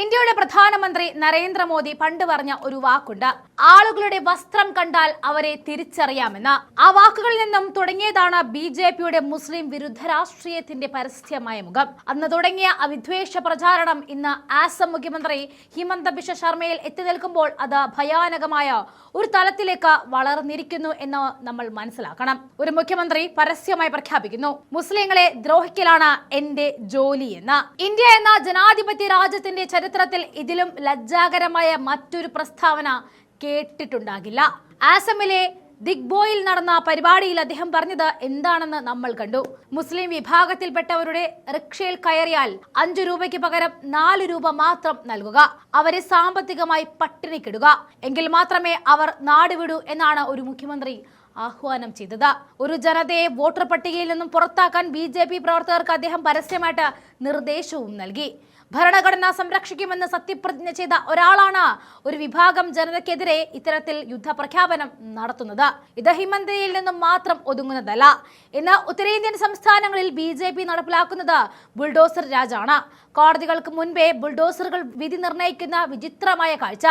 ഇന്ത്യയുടെ പ്രധാനമന്ത്രി നരേന്ദ്രമോദി പണ്ട് പറഞ്ഞ ഒരു വാക്കുണ്ട്. ആളുകളുടെ വസ്ത്രം കണ്ടാൽ അവരെ തിരിച്ചറിയാമെന്ന്. ആ വാക്കുകളിൽ നിന്നും തുടങ്ങിയതാണ് ബി ജെ പിയുടെ മുസ്ലിം വിരുദ്ധ രാഷ്ട്രീയത്തിന്റെ പരസ്യമായ മുഖം. അന്ന് തുടങ്ങിയ അവിദ്വേഷ പ്രചാരണം ഇന്ന് ആസം മുഖ്യമന്ത്രി ഹിമന്ത ബിശ്വ ശർമ്മയിൽ എത്തി നിൽക്കുമ്പോൾ അത് ഭയാനകമായ ഒരു തലത്തിലേക്ക് വളർന്നിരിക്കുന്നു എന്ന് നമ്മൾ മനസ്സിലാക്കണം. ഒരു മുഖ്യമന്ത്രി പരസ്യമായി പ്രഖ്യാപിക്കുന്നു മുസ്ലിങ്ങളെ ദ്രോഹിക്കലാണ് എന്റെ ജോലി എന്ന്. ഇന്ത്യ എന്ന ജനാധിപത്യ രാജ്യത്തിന്റെ ചരിത്രത്തിൽ ഇതിലും ലജ്ജാകരമായ മറ്റൊരു പ്രസ്താവന കേട്ടിട്ടുണ്ടാകില്ല. ആസമിലെ ദിഗ്ബോയിൽ നടന്ന പരിപാടിയിൽ അദ്ദേഹം പറഞ്ഞത് എന്താണെന്ന് നമ്മൾ കണ്ടു. മുസ്ലിം വിഭാഗത്തിൽപ്പെട്ടവരുടെ റിക്ഷയിൽ കയറിയാൽ അഞ്ചു രൂപയ്ക്ക് പകരം നാല് രൂപ മാത്രം നൽകുക. അവരെ സാമ്പത്തികമായി പട്ടിണിക്കിടുക. എങ്കിൽ മാത്രമേ അവർ നാടുവിടൂ എന്നാണ് ഒരു മുഖ്യമന്ത്രി ആഹ്വാനം ചെയ്തത്. ഒരു ജനതയെ വോട്ടർ പട്ടികയിൽ നിന്നും പുറത്താക്കാൻ ബി ജെ പി പ്രവർത്തകർക്ക് അദ്ദേഹം പരസ്യമായിട്ട് നിർദ്ദേശവും നൽകി. ഭരണഘടന സംരക്ഷിക്കുമെന്ന് സത്യപ്രതിജ്ഞ ചെയ്ത ഒരാളാണ് ഒരു വിഭാഗം ജനതയ്ക്കെതിരെ ഇത്തരത്തിൽ യുദ്ധപ്രഖ്യാപനം നടത്തുന്നത്. ഇത് ഹിമന്തയിൽ നിന്നും മാത്രം ഒതുങ്ങുന്നതല്ല. ഇന്ന് ഉത്തരേന്ത്യൻ സംസ്ഥാനങ്ങളിൽ ബി ജെ പി നടപ്പിലാക്കുന്നത് ബുൾഡോസർ രാജാണ്. കോടതികൾക്ക് മുൻപേ ബുൾഡോസറുകൾ വിധി നിർണയിക്കുന്ന വിചിത്രമായ കാഴ്ച.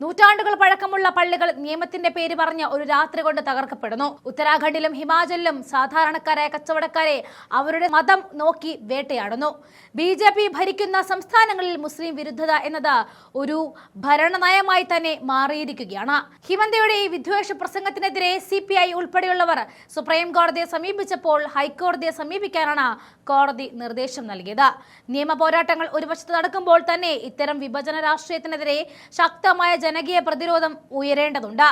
നൂറ്റാണ്ടുകൾ പഴക്കമുള്ള പള്ളികൾ നിയമത്തിന്റെ പേര് പറഞ്ഞ് ഒരു രാത്രി കൊണ്ട് തകർക്കപ്പെടുന്നു ഉത്തരാഖണ്ഡിലും ഹിമാചലിലും സാധാരണക്കാരായ കച്ചവടക്കാരെ അവരുടെ മതം നോക്കി വേട്ടയാടുന്നു. ബി ഭരിക്കുന്ന സംസ്ഥാനങ്ങളിൽ മുസ്ലിം വിരുദ്ധത എന്നത് ഒരു ഭരണനയമായി തന്നെ മാറിയിരിക്കുകയാണ്. ഹിമന്തയുടെ ഈ വിദ്വേഷ പ്രസംഗത്തിനെതിരെ സി പി ഐ ഉൾപ്പെടെയുള്ളവർ സുപ്രീം കോടതിയെ സമീപിച്ചപ്പോൾ ഹൈക്കോടതിയെ സമീപിക്കാനാണ് കോടതി നിർദ്ദേശം നൽകിയത്. നിയമ പോരാട്ടങ്ങൾ ഒരു വശത്ത് നടക്കുമ്പോൾ തന്നെ ഇത്തരം വിഭജന രാഷ്ട്രീയത്തിനെതിരെ ശക്തമായ ജനകീയ പ്രതിരോധം ഉയരേണ്ടതുണ്ട്.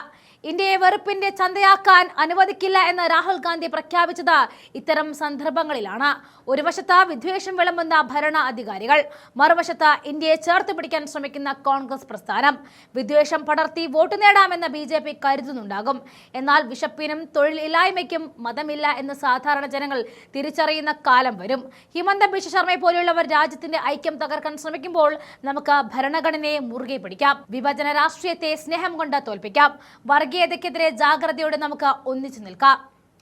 ഇന്ത്യയെ വെറുപ്പിന്റെ ചന്തയാക്കാൻ അനുവദിക്കില്ല എന്ന് രാഹുൽ ഗാന്ധി പ്രഖ്യാപിച്ചത് ഇത്തരം സന്ദർഭങ്ങളിലാണ്. ഒരു വശത്ത് വിദ്വേഷം വിളമ്പുന്ന ഭരണ അധികാരികൾ മറുവശത്ത് ഇന്ത്യയെ ചേർത്ത് പിടിക്കാൻ ശ്രമിക്കുന്ന കോൺഗ്രസ് പ്രസ്ഥാനം. വിദ്വേഷം പടർത്തി വോട്ട് നേടാമെന്ന് ബി ജെ പി കരുതുന്നുണ്ടാകും. എന്നാൽ വിശപ്പിനും തൊഴിലില്ലായ്മയ്ക്കും മതമില്ല എന്ന് സാധാരണ ജനങ്ങൾ തിരിച്ചറിയുന്ന കാലം വരും. ഹിമന്ത ബിശ്വ ശർമ്മയെ പോലെയുള്ളവർ രാജ്യത്തിന്റെ ഐക്യം തകർക്കാൻ ശ്രമിക്കുമ്പോൾ നമുക്ക് ഭരണഘടനയെ മുറുകെ പിടിക്കാം. വിഭജന രാഷ്ട്രീയത്തെ സ്നേഹം കൊണ്ട് തോൽപ്പിക്കാം. വർഗീയതയ്ക്കെതിരെ ജാഗ്രതയോടെ നമുക്ക് ഒന്നിച്ചു നിൽക്കാം.